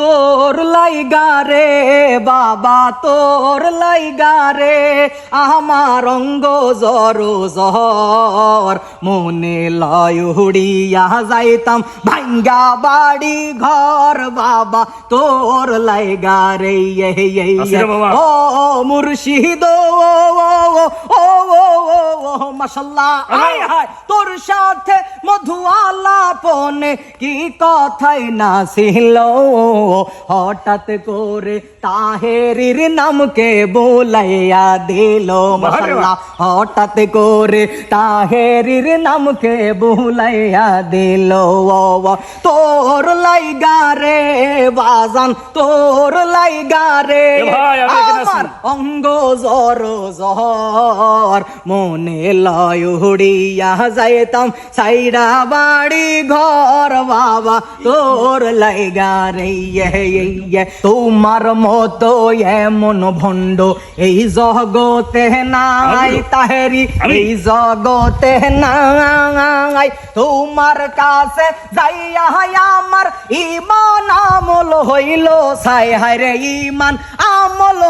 তোর লাইগা রে বাবা তোর লাইগা রে। আমার অঙ্গ জর জহর মনে লয় উড়িয়া যাইতাম। ভাঙ্গা বাড়ি ঘর বাবা তোর লাইগা রে এই, এই, এই, আছে রে বাবা। ও মুর্শিদ ও ও ও ও আয় হায় তোর সাথে মধু আলাপনে কি কথাই না ছিল। হঠাৎ করে তাহেরির নামকে বলাইয়া দিল মাশাল্লাহ। হঠাৎ করে তাহেরির নামকে বুলাইয়া দিল তোর লাইগা রে বাজান তোর লাইগা রে। এ ভাই, আমি এখানে আছি। আমার অঙ্গ জর জহর মনে লয় উড়িয়া যাইতাম সাইডা বাড়ি ঘর বাবা তোর লাইগা রে ইয়ে, ইয়ে, ইয়ে। তোমার মতো এমন ভণ্ড এই জগতে নাই তাহেরি এই জগতে নাই তোমার কাছে যাইয়া আমার ইমান আমল হইল সাই হায় ইমান আমল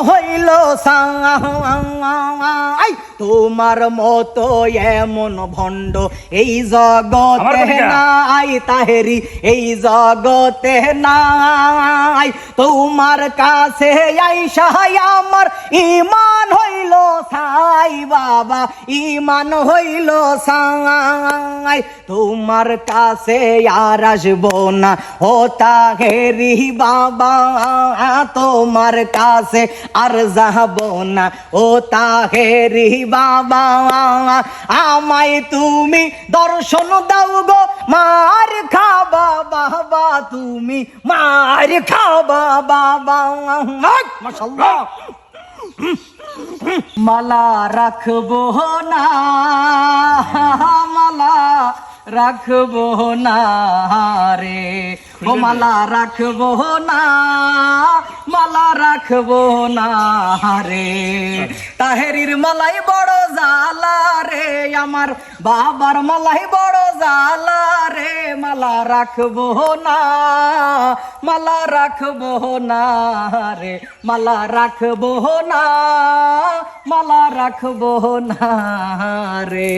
হইল সাই তোমার মতো এমন ভণ্ড এই জগতে। নাই তাহেরি এই জগতে নাই তোমার কাছে আইসা আমার ইমান সাই বাবা, ইমান হইল সাই। তোমার কাছে আর আসব না। ও তাহেরি বাবা, তোমার কাছে আর যাব না। ও তাহেরি বাবা, আমায় তুমি দর্শন দাও গো। মার খাবা বাবা, তুমি মার খাবা বাবা। মাশাল্লাহ মালা রাখব না মালা রাখব না রে। ও মালা রাখব না মালা রাখব না রে। তাহেরির মালাই বড় জালা রে আমার বাবার মালাই বড় জালা রে। মালা রাখব না মালা রাখব না রে। মালা রাখব না মালা রাখব না রে।